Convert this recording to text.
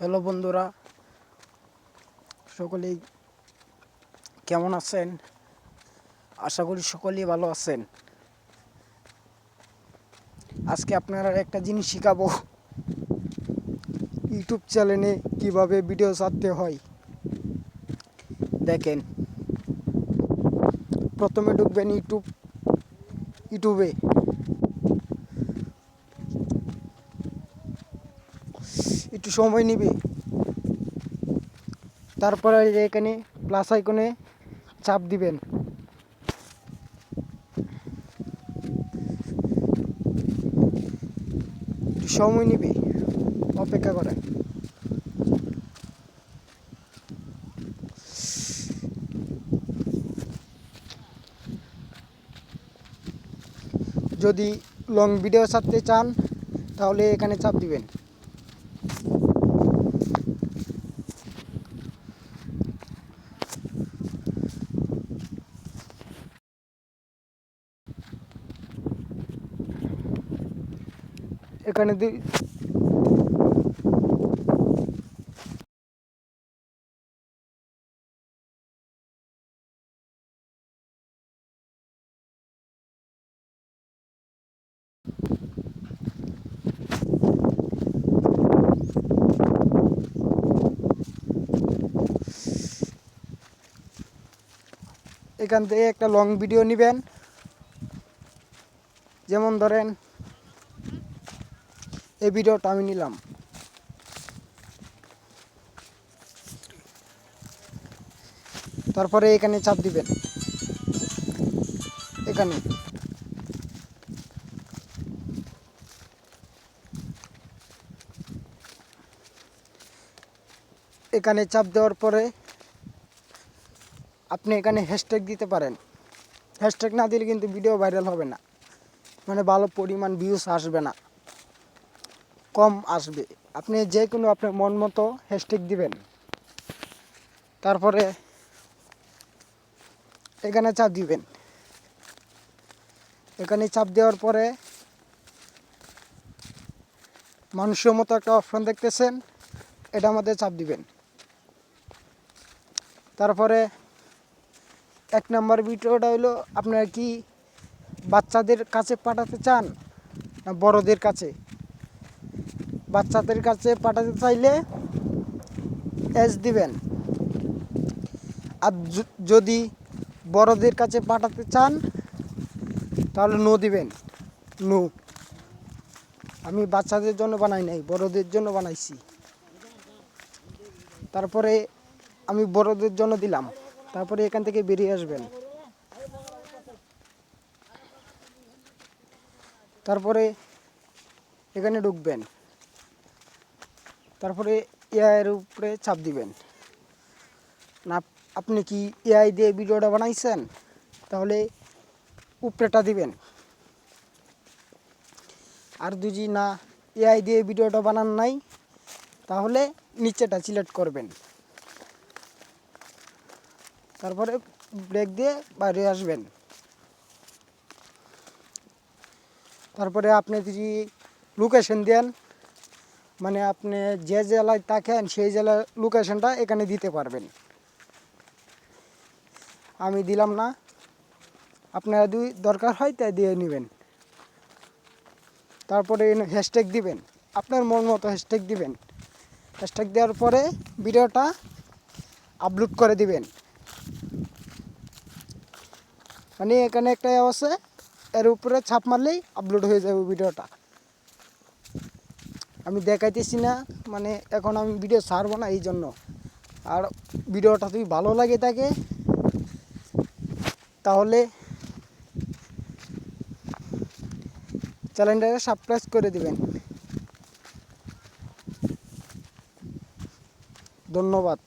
Hello বন্ধুরা, সকলেই কেমন আছেন? আশা করি সকলেই ভালো আছেন। আজকে আপনারা একটা জিনিস শিখাবো। ইউটিউব চ্যানেলে কীভাবে ভিডিও ছাড়তে হয়। দেখেন, প্রথমে ঢুকবেন ইউটিউব, ইউটিউবে। একটু সময় নিবে। তারপরে এখানে প্লাস আইকনে চাপ দিবেন। সময় নিবে, অপেক্ষা করেন যদি লং ভিডিও ছাড়তে চান, তাহলে এখানে চাপ দিবেন। এখানে এখান থেকে একটা লং ভিডিও নেবেন। যেমন ধরেন এই ভিডিওটা আমি নিলাম। তারপরে এখানে চাপ দিবেন। এখানে। এখানে চাপ দেওয়ার পরে আপনি এখানে হ্যাশট্যাগ দিতে পারেন। হ্যাশট্যাগ না দিলে কিন্তু ভিডিও ভাইরাল হবে না। মানে ভালো পরিমাণ ভিউজ আসবে না। কম আসবে। আপনি যে কোনো আপনার মন মতো হ্যাশট্যাগ দিবেন। তারপরে এখানে চাপ দিবেন। এখানে চাপ দেওয়ার পরে মানুষের মতো একটা অপশন দেখতেছেন, এটা আমাদের চাপ দিবেন। তারপরে এক নম্বর ভিডিওটা হলো, আপনারা কি বাচ্চাদের কাছে পাঠাতে চান না বড়দের কাছে? বাচ্চাদের কাছে পাঠাতে চাইলে এস দিবেন। আর যদি বড়দের কাছে পাঠাতে চান, তাহলে নো দিবেন। নো। আমি বাচ্চাদের জন্য বানাই নাই, বড়দের জন্য বানাইছি। তারপরে আমি বড়দের জন্য দিলাম। তারপরে এখান থেকে বেরিয়ে আসবেন। তারপরে এখানে ঢুকবেন। তারপরে এআই এর উপরে চাপ দিবেন। না, আপনি কি এআই দিয়ে ভিডিওটা বানাইছেন? তাহলে উপরেটা দিবেন। আর যদি না এআই দিয়ে ভিডিওটা বানান নাই, তাহলে নিচেটা সিলেক্ট করবেন। তারপরে ব্রেক দিয়ে বাইরে আসবেন। তারপরে আপনি যদি লোকেশন দেন মানে আপনি যে জেলায় থাকেন, সেই জেলার লোকেশনটা এখানে দিতে পারবেন। আমি দিলাম না। আপনারা দুই দরকার হয় তাই দিয়ে নেবেন। তারপরে হ্যাশট্যাগ দিবেন। আপনার মন মতো হ্যাশট্যাগ দিবেন। হ্যাশট্যাগ দেওয়ার পরে ভিডিওটা আপলোড করে দিবেন। মানে এখানে একটা আছে, এর উপরে ছাপ মারলেই আপলোড হয়ে যাবে ভিডিওটা। আমি দেখাইতেছি না মানে এখন আমি ভিডিও ছাড়বো না এই জন্য আর ভিডিওটা যদি ভালো লাগে থাকে, তাহলে চ্যানেলটাকে সাবস্ক্রাইব করে দিবেন। ধন্যবাদ।